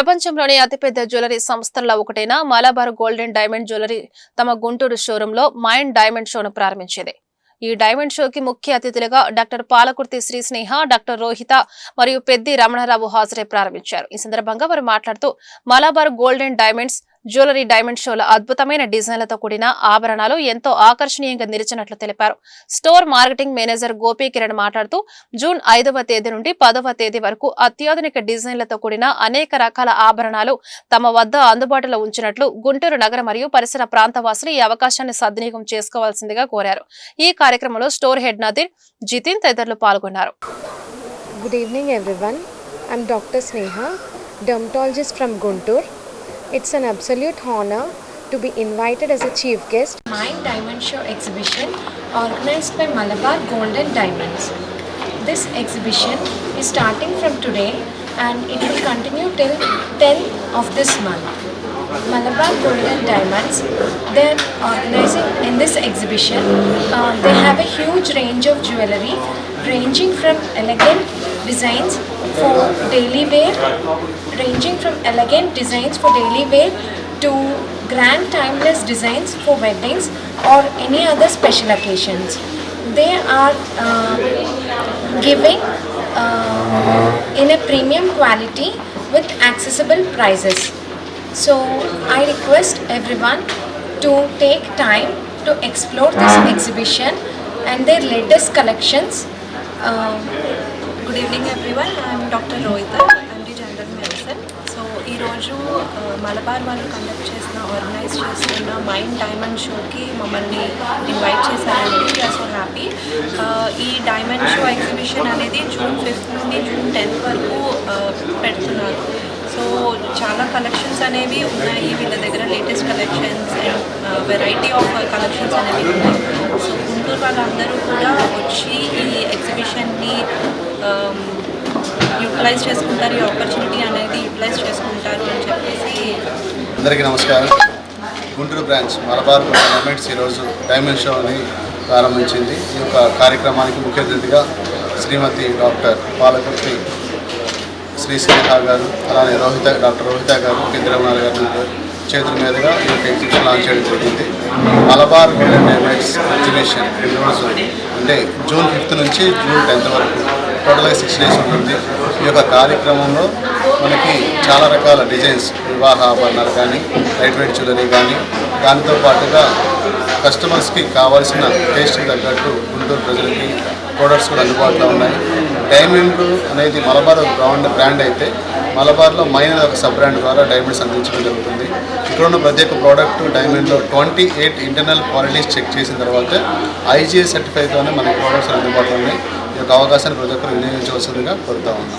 ప్రపంచంలోని అతిపెద్ద జ్యువెలరీ సంస్థల్లో ఒకటైన మలబార్ గోల్డెన్ డైమండ్ జ్యువెలరీ తమ గుంటూరు షోరూంలో మైండ్ డైమండ్ షోను ప్రారంభించింది. ఈ డైమండ్ షోకి ముఖ్య అతిథులుగా డాక్టర్ పాలకుర్తి శ్రీ స్నేహ డాక్టర్ రోహిత మరియు పెద్ది రమణారావు హాజరై ప్రారంభించారు. ఈ సందర్భంగా వారు మాట్లాడుతూ Malabar golden diamonds jewellery diamond షోలో అద్భుతమైన డిజైన్లతో కూడిన ఆభరణాలు ఎంతో ఆకర్షణీయంగా నిలిచినట్లు తెలిపారు. Store marketing manager Gopi Kiran మాట్లాడుతూ జూన్ ఐదవ తేదీ నుండి పదవ తేదీ వరకు అత్యాధునిక డిజైన్లతో కూడిన అనేక రకాల ఆభరణాలు తమ వద్ద అందుబాటులో ఉంచినట్లు గుంటూరు నగర మరియు పరిసర ప్రాంత వాసులు ఈ అవకాశాన్ని సద్వినియోగం చేసుకోవాల్సిందిగా కోరారు. ఈ కార్యక్రమంలో స్టోర్ హెడ్ నదీర్ జితిన్ తదితరులు పాల్గొన్నారు. Good evening everyone I'm doctor Sneha dermatologist from Guntur. It's an absolute honor to be invited as a chief guest. Mind Diamond Show exhibition organized by Malabar Gold and Diamonds. This exhibition is starting from today and it will continue till 10th of this month. Malabar Gold and Diamonds, they're organizing in this exhibition. Uh, they have a huge range of jewelry ranging from elegant designs for daily wear, ranging from elegant designs for daily wear to grand timeless designs for weddings or any other special occasions. They are uh, giving uh, in a premium quality with accessible prices. So I request everyone to take time to explore this exhibition and their latest collections. Good evening everyone I'm doctor Rohitha MD general medicine so ఈరోజు మలబార్ వాళ్ళు conduct చేసిన organise చేస్తున్న mind diamond షోకి మమ్మల్ని invite చేశారండి. We're so happy ఈ diamond show exhibition అనేది June fifth నుండి జూన్ టెన్త్ వరకు uh, పెడుతున్నారు. సో చాలా కలెక్షన్స్ అనేవి ఉన్నాయి. వీళ్ళ దగ్గర latest collections and variety of collections అనేవి ఉన్నాయి. సో వాళ్ళందరూ కూడా వచ్చి ఈ ఎగ్జిబిషన్ని యూటిలైజ్ um, చేసుకుంటారు. ఈ ఆపర్చునిటీ అనేది యూటిలైజ్ చేసుకుంటారు అని చెప్పేసి అందరికీ నమస్కారం. గుంటూరు బ్రాంచ్ మలబార్ డైమండ్స్ ఈరోజు డైమండ్ షోని ప్రారంభించింది. ఈ యొక్క కార్యక్రమానికి ముఖ్య అతిథిగా శ్రీమతి డాక్టర్ పాలకుర్తి శ్రీ స్నేహ గారు అలానే రోహిత డాక్టర్ రోహిత గారు కేంద్రమణ గారు చేతుల మీదుగా ఈ యొక్క ఎగ్జిబిషన్ లాంచ్ చేయడం జరిగింది. మలబార్ గోల్డెన్ డైమండ్స్ ఎగ్జిబిషన్ ఈరోజు అంటే జూన్ ఫిఫ్త్ నుంచి జూన్ టెన్త్ వరకు టోటల్గా సిక్స్ డేస్ ఉంటుంది. ఈ యొక్క కార్యక్రమంలో మనకి చాలా రకాల డిజైన్స్ వివాహ ఆభరణాలు కానీ లైట్ వెయిట్ జ్యువెలరీ కానీ దానితో పాటుగా కస్టమర్స్కి కావాల్సిన టేస్ట్ తగ్గట్టు గుంటూరు ప్రజలకి ప్రొడక్ట్స్ కూడా అందుబాటులో ఉన్నాయి. డైమండ్ అనేది మలబార్ బ్రాండ్ బ్రాండ్ అయితే మలబార్లో మైన్ ఒక సబ్ బ్రాండ్ ద్వారా డైమండ్స్ అందించడం జరుగుతుంది. ఇక్కడ ఉన్న ప్రతి ఒక్క product డైమండ్లో twenty eight internal qualities check చేసిన తర్వాత ఐజీఐ సర్టిఫైతోనే మనకి ప్రోడక్ట్స్ అందుబాటులో ఉన్నాయి. ఈ యొక్క అవకాశాన్ని ప్రతి ఒక్కరు వినియోగించవలసిందిగా కోరుతా ఉన్నాం.